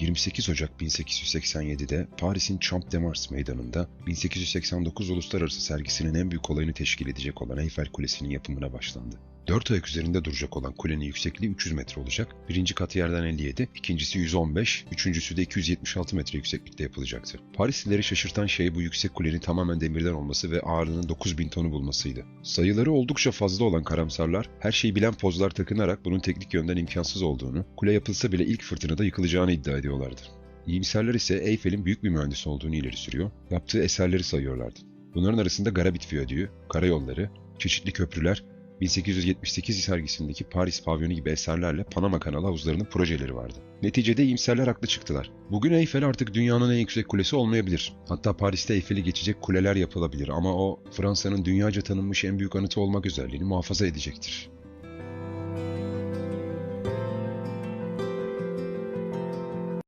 28 Ocak 1887'de Paris'in Champ de Mars meydanında 1889 uluslararası sergisinin en büyük olayını teşkil edecek olan Eyfel Kulesi'nin yapımına başlandı. Dört ayak üzerinde duracak olan kulenin yüksekliği 300 metre olacak. Birinci katı yerden 57, ikincisi 115, üçüncüsü de 276 metre yükseklikte yapılacaktı. Parislileri şaşırtan şey bu yüksek kulenin tamamen demirden olması ve ağırlığının 9000 tonu bulmasıydı. Sayıları oldukça fazla olan karamsarlar her şeyi bilen pozlar takınarak bunun teknik yönden imkansız olduğunu, kule yapılsa bile ilk fırtınada yıkılacağını iddia ediyorlardı. İyimserler ise Eyfel'in büyük bir mühendis olduğunu ileri sürüyor, yaptığı eserleri sayıyorlardı. Bunların arasında Garabit Viyadüğü, karayolları, çeşitli köprüler, 1878 sergisindeki Paris pavyonu gibi eserlerle Panama kanalı havuzlarının projeleri vardı. Neticede iyimserler haklı çıktılar. Bugün Eyfel artık dünyanın en yüksek kulesi olmayabilir. Hatta Paris'te Eyfel'i geçecek kuleler yapılabilir ama o Fransa'nın dünyaca tanınmış en büyük anıtı olmak özelliğini muhafaza edecektir.